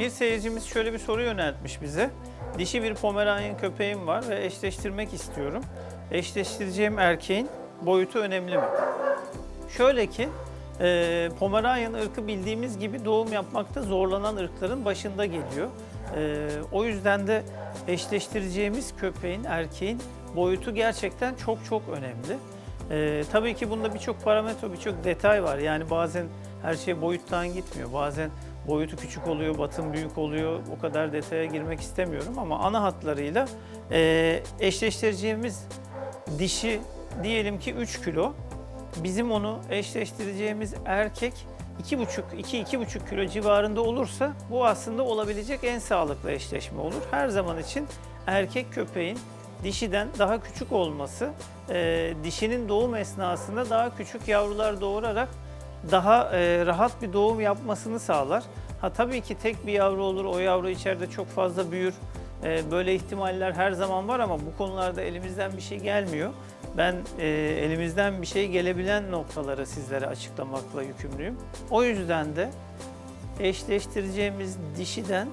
Bir seyircimiz şöyle bir soru yöneltmiş bize. Dişi bir Pomeranian köpeğim var ve eşleştirmek istiyorum. Eşleştireceğim erkeğin boyutu önemli mi? Şöyle ki, e, Pomeranian ırkı bildiğimiz gibi doğum yapmakta zorlanan ırkların başında geliyor. E, o yüzden de eşleştireceğimiz köpeğin, erkeğin boyutu gerçekten çok çok önemli. E, tabii ki bunda birçok parametre, birçok detay var. Yani bazen her şey boyuttan gitmiyor. Bazen boyutu küçük oluyor, batın büyük oluyor. O kadar detaya girmek istemiyorum ama ana hatlarıyla e, eşleştireceğimiz dişi diyelim ki 3 kilo. Bizim onu eşleştireceğimiz erkek 2,5-2-2,5 kilo civarında olursa bu aslında olabilecek en sağlıklı eşleşme olur. Her zaman için erkek köpeğin dişiden daha küçük olması, e, dişinin doğum esnasında daha küçük yavrular doğurarak daha e, rahat bir doğum yapmasını sağlar. Ha tabii ki tek bir yavru olur, o yavru içeride çok fazla büyür. E, böyle ihtimaller her zaman var ama bu konularda elimizden bir şey gelmiyor. Ben e, elimizden bir şey gelebilen noktaları sizlere açıklamakla yükümlüyüm. O yüzden de eşleştireceğimiz dişiden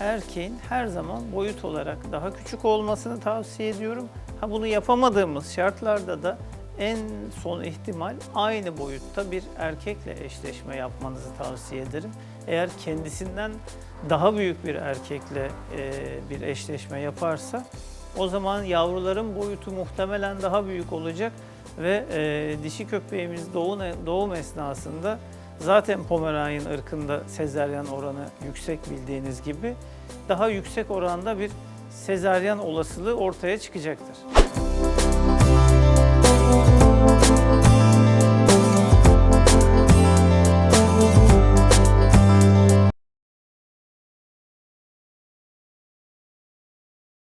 erkeğin her zaman boyut olarak daha küçük olmasını tavsiye ediyorum. Ha bunu yapamadığımız şartlarda da en son ihtimal aynı boyutta bir erkekle eşleşme yapmanızı tavsiye ederim. Eğer kendisinden daha büyük bir erkekle e, bir eşleşme yaparsa o zaman yavruların boyutu muhtemelen daha büyük olacak ve e, dişi köpeğimiz doğum, doğum esnasında zaten Pomeranian ırkında sezaryen oranı yüksek bildiğiniz gibi daha yüksek oranda bir sezaryen olasılığı ortaya çıkacaktır.